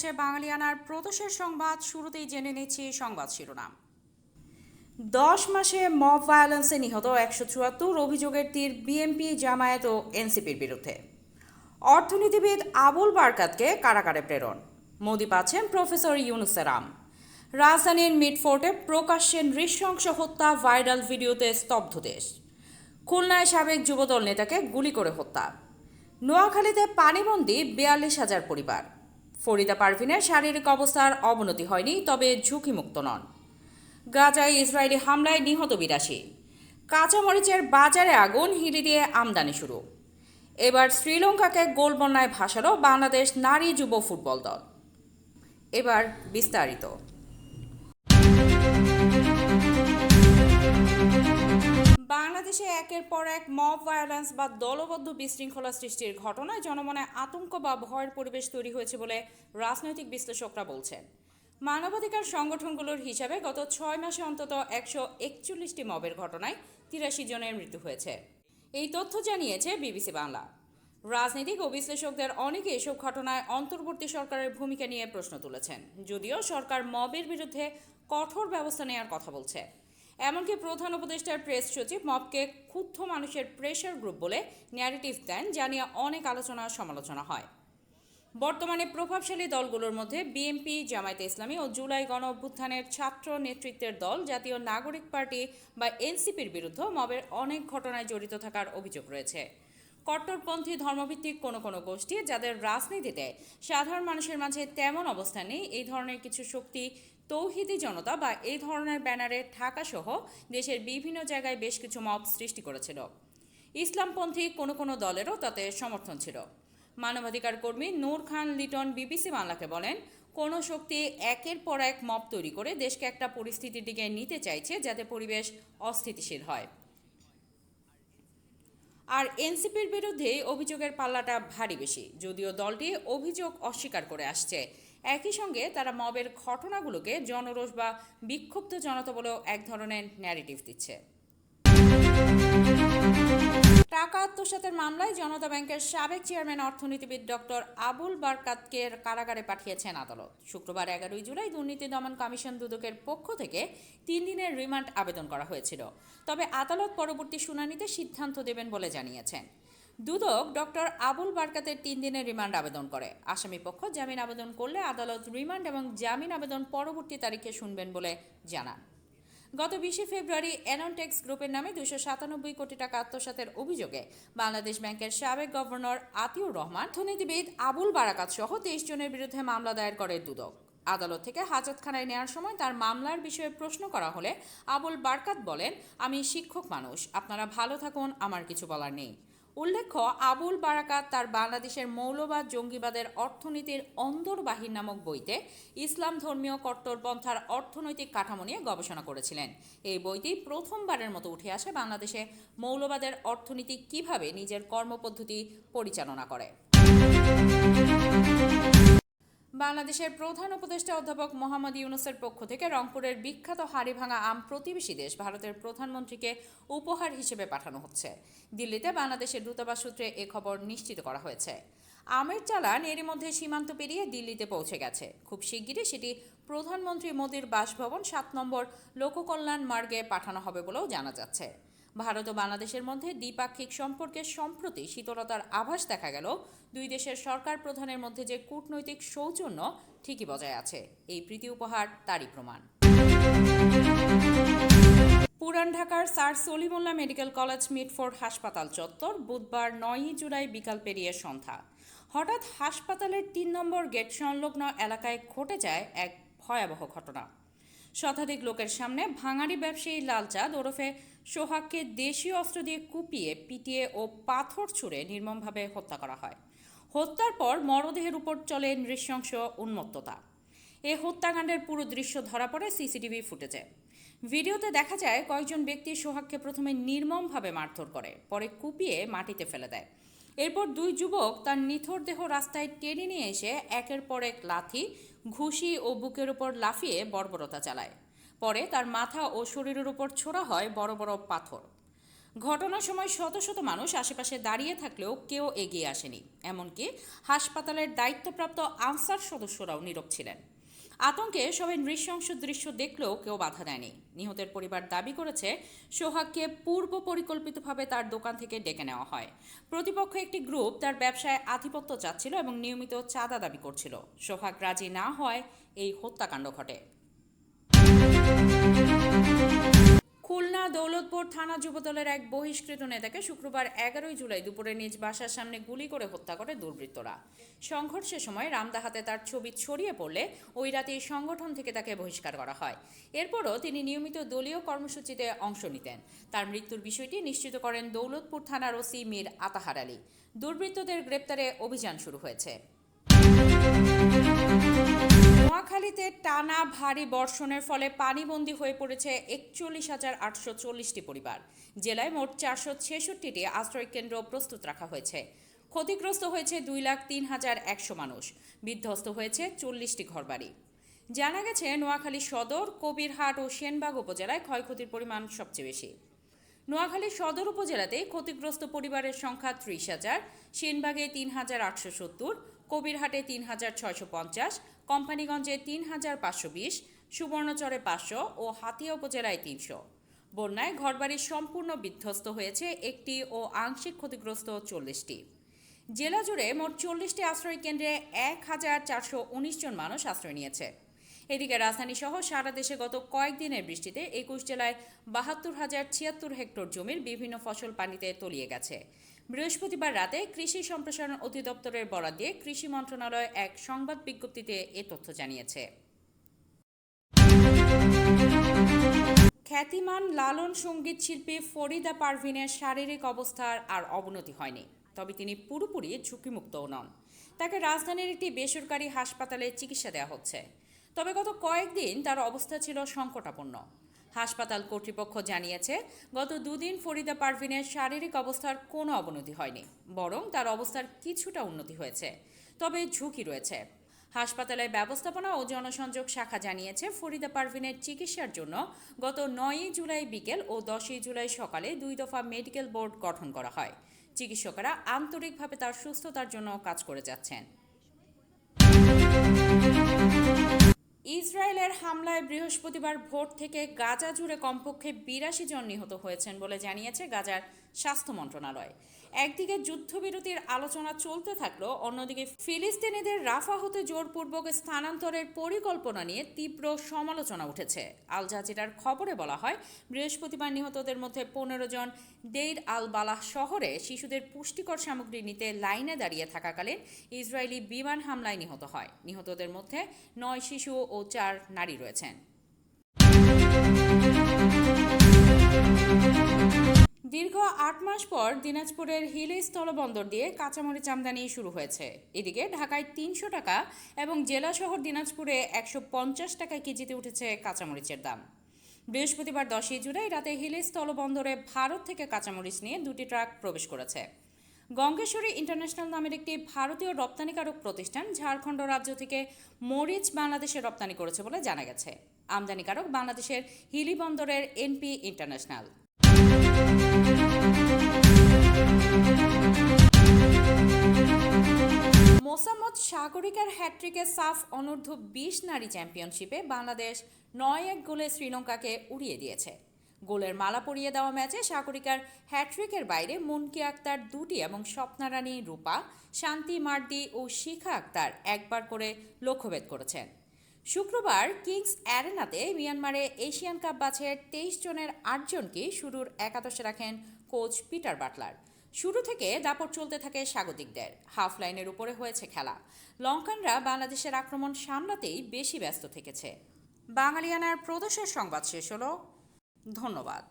চলছে বাঙালিয়ানার প্রদেশের সংবাদ। শুরুতেই জেনে নিচ্ছি সংবাদ শিরোনাম। দশ মাসে মব ভায়োলেন্সে নিহত একশো চুয়াত্তর অভিযোগের তীর বিএনপি, জামায়াত ও এনসিপির বিরুদ্ধে। অর্থনীতিবিদ আবুল বারকাতকে কারাগারে প্রেরণ। মোদি পাচ্ছেন প্রফেসর ইউনুসেরাম রাজধানীর মিডফোর্টে প্রকাশ্যে নৃশংস হত্যা, ভাইরাল ভিডিওতে স্তব্ধ দেশ। খুলনায় সাবেক যুবদল নেতাকে গুলি করে হত্যা। নোয়াখালীতে পানিবন্দি বিয়াল্লিশ হাজার পরিবার। ফরিদা পারভিনের শারীরিক অবস্থার অবনতি হয়নি, তবে ঝুঁকিমুক্ত নন। গাজায় ইসরায়েলি হামলায় নিহত বিরাশি। কাঁচামরিচের বাজারে আগুন, হিলি দিয়ে আমদানি শুরু। এবার শ্রীলঙ্কাকে গোলবন্যায় ভাসালো বাংলাদেশ নারী যুব ফুটবল দল। এবার বিস্তারিত। বাংলাদেশে একের পর এক মব ভায়োলেন্স বা দলবদ্ধ বিশৃঙ্খলা সৃষ্টির ঘটনায় জনমনে আতঙ্ক বা ভয়ের পরিবেশ তৈরি হয়েছে বলে রাজনৈতিক বিশ্লেষকরা বলছেন। মানবাধিকার সংগঠনগুলোর হিসাবে গত ছয় মাসে অন্তত একশো একচল্লিশটি মবের ঘটনায় তিরাশি জনের মৃত্যু হয়েছে। এই তথ্য জানিয়েছে বিবিসি বাংলা। রাজনীতিক ও বিশ্লেষকদের অনেকে এসব ঘটনায় অন্তর্বর্তী সরকারের ভূমিকা নিয়ে প্রশ্ন তুলেছেন, যদিও সরকার মবের বিরুদ্ধে কঠোর ব্যবস্থা নেওয়ার কথা বলছে। এমনকি প্রধান উপদেষ্টার প্রেস সচিব মবকে ক্ষুব্ধ মানুষের প্রেশার গ্রুপ বলে ন্যারেটিভ দেন, যা নিয়ে অনেক আলোচনা সমালোচনা হয়। বর্তমানে প্রভাবশালী দলগুলোর মধ্যে বিএনপি জামায়াতে ইসলামী ও জুলাই গণ অভ্যুত্থানের ছাত্র নেতৃত্বের দল, জাতীয় নাগরিক পার্টি বা এনসিপির বিরুদ্ধে মবের অনেক ঘটনায় জড়িত থাকার অভিযোগ রয়েছে। কট্টরপন্থী ধর্মভিত্তিক কোনো কোনো গোষ্ঠী যাদের রাজনীতিতে সাধারণ মানুষের মাঝে তেমন অবস্থান নেই, এই ধরনের কিছু শক্তি তৌহিদি জনতা বা এই ধরনের ব্যানারে ঢাকাসহ দেশের বিভিন্ন জায়গায় বেশ কিছু মব সৃষ্টি করেছিল। ইসলামপন্থী কোনো কোনো দলেরও তাতে সমর্থন ছিল। মানবাধিকার কর্মী নূর খান লিটন বিবিসি বাংলাকে বলেন, কোনো শক্তি একের পর এক মব তৈরি করে দেশকে একটা পরিস্থিতির দিকে নিতে চাইছে যাতে পরিবেশ অস্থিতিশীল হয়। আর এনসিপির বিরুদ্ধে অভিযোগের পাল্লাটা ভারী বেশি, যদিও দলটি অভিযোগ অস্বীকার করে আসছে। একই সঙ্গে তারা মবের ঘটনাগুলোকে জনরোষ বা বিক্ষুব্ধ জনতা বলেও এক ধরনের ন্যারেটিভ দিচ্ছে। টাকা আত্মসাতের মামলায় জনতা ব্যাংকের সাবেক চেয়ারম্যান অর্থনীতিবিদ ডক্টর আবুল বারকাতকে কারাগারে পাঠিয়েছেন আদালত। শুক্রবার এগারোই জুলাই দুর্নীতি দমন কমিশন দুদকের পক্ষ থেকে তিন দিনের রিমান্ড আবেদন করা হয়েছিল। তবে আদালত পরবর্তী শুনানিতে সিদ্ধান্ত দেবেন বলে জানিয়েছেন। দুদক ডক্টর আবুল বারকাতের তিন দিনের রিমান্ড আবেদন করে। আসামি পক্ষ জামিন আবেদন করলে আদালত রিমান্ড এবং জামিন আবেদন পরবর্তী তারিখে শুনবেন বলে জানান। গত বিশে ফেব্রুয়ারি অ্যানন্টেক্স গ্রুপের নামে দুশো সাতানব্বই কোটি টাকা আত্মসাতের অভিযোগে বাংলাদেশ ব্যাংকের সাবেক গভর্নর আতিউর রহমান, অর্থনীতিবিদ আবুল বারাকাত সহ তেইশ জনের বিরুদ্ধে মামলা দায়ের করে দুদক। আদালত থেকে হাজতখানায় নেওয়ার সময় তার মামলার বিষয়ে প্রশ্ন করা হলে আবুল বারকাত বলেন, আমি শিক্ষক মানুষ, আপনারা ভালো থাকুন, আমার কিছু বলার নেই। উল্লেখ্য, আবুল বারাকাত তার বাংলাদেশের মৌলবাদ জঙ্গিবাদের অর্থনীতির অন্দরবাহির নামক বইতে ইসলাম ধর্মীয় কট্টরপন্থার অর্থনৈতিক কাঠামো নিয়ে গবেষণা করেছিলেন। এই বইটি প্রথমবারের মতো উঠে আসে বাংলাদেশে মৌলবাদের অর্থনীতি কীভাবে নিজের কর্মপদ্ধতি পরিচালনা করে। বাংলাদেশের প্রধান উপদেষ্টা অধ্যাপক মোহাম্মদ ইউনুসের পক্ষ থেকে রংপুরের বিখ্যাত হাড়িভাঙা আম প্রতিবেশী দেশ ভারতের প্রধানমন্ত্রীকে উপহার হিসেবে পাঠানো হচ্ছে। দিল্লিতে বাংলাদেশের দূতাবাস সূত্রে এ খবর নিশ্চিত করা হয়েছে। আমের চালান এরই মধ্যে সীমান্ত পেরিয়ে দিল্লিতে পৌঁছে গেছে। খুব শিগগিরই সেটি প্রধানমন্ত্রী মোদীর বাসভবন সাত নম্বর লোককল্যাণ মার্গে পাঠানো হবে বলেও জানা যাচ্ছে। ভারত ও বাংলাদেশের মধ্যে দ্বিপাক্ষিক সম্পর্কে সম্প্রতি শীতলতার আভাস দেখা গেল। দুই দেশের সরকার প্রধানের মধ্যে যে কূটনৈতিক সৌজন্য, ঠিকই বজায় আছে। এই প্রীতি উপহার তারই প্রমাণ। পুরান ঢাকার sir Salimullah medical college Mitford হাসপাতাল চত্বর বুধবার নয়ই জুলাই বিকাল পেরিয়ে সন্ধ্যা। হঠাৎ হাসপাতালের তিন নম্বর গেট সংলগ্ন এলাকায় ঘটে যায় এক ভয়াবহ ঘটনা। শতাধিক লোকের সামনে ভাঙাড়ি ব্যবসায়ী লালচাঁদ ওরফে সোহাগকে দেশীয় অস্ত্র দিয়ে কুপিয়ে, পিটিয়ে ও পাথর ছুঁড়ে নির্মমভাবে হত্যা করা হয়। হত্যার পর মরদেহের উপর চলে নৃশংস উন্মত্ততা। এ হত্যাকাণ্ডের পুরো দৃশ্য ধরা পড়ে সিসিটিভি ফুটেজে। ভিডিওতে দেখা যায়, কয়েকজন ব্যক্তি সোহাগকে প্রথমে নির্মমভাবে মারধর করে, পরে কুপিয়ে মাটিতে ফেলে দেয়। এরপর দুই যুবক তার নিথর দেহ রাস্তায় টেনে নিয়ে এসে একের পর এক লাথি, ঘুষি ও বুকের উপর লাফিয়ে বর্বরতা চালায়। পরে তার মাথা ও শরীরের উপর ছোড়া হয় বড় বড় পাথর। ঘটনার সময় শত শত মানুষ আশেপাশে দাঁড়িয়ে থাকলেও কেউ এগিয়ে আসেনি। এমনকি হাসপাতালের দায়িত্বপ্রাপ্ত আনসার সদস্যরাও নীরব ছিলেন। আতঙ্কে সবাই নৃশংস দৃশ্য দেখলেও কেউ বাধা দেয়নি। নিহতের পরিবার দাবি করেছে, সোহাগকে পূর্ব পরিকল্পিতভাবে তার দোকান থেকে ডেকে নেওয়া হয়। প্রতিপক্ষ একটি গ্রুপ তার ব্যবসায় আধিপত্য চাচ্ছিল এবং নিয়মিত চাঁদা দাবি করছিল। সোহাগ রাজি না হয় এই হত্যাকাণ্ড ঘটে। খুলনা দৌলতপুর থানা যুবদলের এক বহিষ্কৃত নেতাকে শুক্রবার এগারোই জুলাই দুপুরে নিজ বাসার সামনে গুলি করে হত্যা করে দুর্বৃত্তরা। সংঘর্ষের সময় রামদাহাতে তার ছবি ছড়িয়ে পড়লে ওই রাতে সংগঠন থেকে তাকে বহিষ্কার করা হয়। এরপরও তিনি নিয়মিত দলীয় কর্মসূচিতে অংশ নিতেন। তার মৃত্যুর বিষয়টি নিশ্চিত করেন দৌলতপুর থানার ওসি মীর আতাহার আলী। দুর্বৃত্তদের গ্রেপ্তারে অভিযান শুরু হয়েছে। নোয়াখালীতে টানা ভারী বর্ষণের ফলে পানিবন্দী হয়ে পড়েছে একচল্লিশ হাজার আটশো চল্লিশটি পরিবার। জেলায় মোট চারশো ছেষট্টিটি আশ্রয়কেন্দ্র প্রস্তুত রাখা হয়েছে। ক্ষতিগ্রস্ত হয়েছে দুই লাখ তিন হাজার একশো মানুষ। বিধ্বস্ত হয়েছে চল্লিশটি ঘরবাড়ি। জানা গেছে, নোয়াখালী সদর, কবিরহাট ও সেনবাগ উপজেলায় ক্ষয়ক্ষতির পরিমাণ সবচেয়ে বেশি। নোয়াখালী সদর উপজেলাতে ক্ষতিগ্রস্ত পরিবারের সংখ্যা ত্রিশ হাজার, সেনবাগে তিন হাজার আটশো সত্তর কবিরহাটে তিন হাজার ছয়শো পঞ্চাশ, কোম্পানিগঞ্জে তিন হাজার পাঁচশো বিশ, সুবর্ণচরে পাঁচশো ও হাতিয়া উপজেলায় তিনশো। বন্যায় ঘরবাড়ি সম্পূর্ণ বিধ্বস্ত হয়েছে একটি ও আংশিক ক্ষতিগ্রস্ত চল্লিশটি। জেলা জুড়ে মোট চল্লিশটি আশ্রয় কেন্দ্রে এক হাজার চারশো উনিশ জন মানুষ আশ্রয় নিয়েছে। এদিকে রাজধানী সহ সারা দেশে গত কয়েকদিনের বৃষ্টিতে একুশ জেলায় বাহাত্তর হাজার ছিয়াত্তর হেক্টর জমির বিভিন্ন ফসল পানিতে তলিয়ে গেছে। বৃহস্পতিবার রাতে কৃষি সম্প্রসারণ অধিদপ্তরের বরাদ দিয়ে কৃষি মন্ত্রণালয় এক সংবাদ বিজ্ঞপ্তিতে এ তথ্য জানিয়েছে। খ্যাতিমান লালন সংগীত শিল্পী ফরিদা পারভিনের শারীরিক অবস্থার আর অবনতি হয়নি, তবে তিনি পুরোপুরি ঝুঁকিমুক্তও নন। তাকে রাজধানীর একটি বেসরকারি হাসপাতালে চিকিৎসা দেওয়া হচ্ছে। তবে গত কয়েকদিন তার অবস্থা ছিল সংকটাপন্ন। হাসপাতাল কর্তৃপক্ষ জানিয়েছে, গত দুদিন ফরিদা পারভিনের শারীরিক অবস্থার কোনো অবনতি হয়নি, বরং তার অবস্থার কিছুটা উন্নতি হয়েছে, তবে ঝুঁকি রয়েছে। হাসপাতালের ব্যবস্থাপনা ও জনসংযোগ শাখা জানিয়েছে, ফরিদা পারভিনের চিকিৎসার জন্য গত নয়ই জুলাই বিকেল ও দশই জুলাই সকালে দুই দফা মেডিকেল বোর্ড গঠন করা হয়। চিকিৎসকেরা আন্তরিকভাবে তার সুস্থতার জন্য কাজ করে যাচ্ছেন। ইসরায়েলের হামলায় বৃহস্পতিবার ভোর থেকে গাজা জুড়ে কমপক্ষে বিরাশি জন নিহত হয়েছেন বলে জানিয়েছে গাজার স্বাস্থ্য মন্ত্রণালয়। একদিকে যুদ্ধবিরতির আলোচনা চলতে থাকলেও অন্যদিকে ফিলিস্তিনিদের রাফা হতে জোরপূর্বক স্থানান্তরের পরিকল্পনা নিয়ে তীব্র সমালোচনা উঠেছে। আল জাজিরার খবরে বলা হয়, বৃহস্পতিবার নিহতদের মধ্যে পনেরো জন ডেইর আল বালাহ শহরে শিশুদের পুষ্টিকর সামগ্রী নিতে লাইনে দাঁড়িয়ে থাকাকালীন ইসরায়েলি বিমান হামলায় নিহত হয়। নিহতদের মধ্যে নয় শিশু ও চার নারী রয়েছেন। দীর্ঘ আট মাস পর দিনাজপুরের হিলি স্থলবন্দর দিয়ে কাঁচামরিচ আমদানি শুরু হয়েছে। এদিকে ঢাকায় তিনশো টাকা এবং জেলা শহর দিনাজপুরে একশো পঞ্চাশ টাকা কেজিতে উঠেছে কাঁচামরিচের দাম। বৃহস্পতিবার দশই জুলাই রাতে হিলি স্থলবন্দরে ভারত থেকে কাঁচামরিচ নিয়ে দুটি ট্রাক প্রবেশ করেছে। গঙ্গেশ্বরী ইন্টারন্যাশনাল নামের একটি ভারতীয় রপ্তানিকারক প্রতিষ্ঠান ঝাড়খণ্ড রাজ্য থেকে মরিচ বাংলাদেশে রপ্তানি করেছে বলে জানা গেছে। আমদানিকারক বাংলাদেশের হিলি বন্দরের এনপি ইন্টারন্যাশনাল। মোসাম্মদ সাগরিকার হ্যাট্রিকে সাফ অনূর্ধ্ব বিশ নারী চ্যাম্পিয়নশিপে বাংলাদেশ নয় এক গোলে শ্রীলঙ্কাকে উড়িয়ে দিয়েছে। গোলের মালা পরিয়ে দেওয়া ম্যাচে সাগরিকার হ্যাট্রিকের বাইরে মুনকি আক্তার দুটি এবং স্বপ্নারানী রূপা, শান্তি মার্দি ও শিখা আক্তার একবার করে লক্ষ্যভেদ করেছেন। শুক্রবার কিংস অ্যারেনাতে মিয়ানমারে এশিয়ান কাপ বাছের তেইশ জনের আটজনকে শুরুর একাদশে রাখেন কোচ পিটার বাটলার। শুরু থেকে দাপট চলতে থাকে স্বাগতিকদের। হাফ লাইনের উপরে হয়েছে খেলা। লঙ্কানরা বাংলাদেশের আক্রমণ সামলাতেই বেশি ব্যস্ত থেকেছে। বাঙালিয়ানার প্রদেশের সংবাদ শেষ হলো। ধন্যবাদ।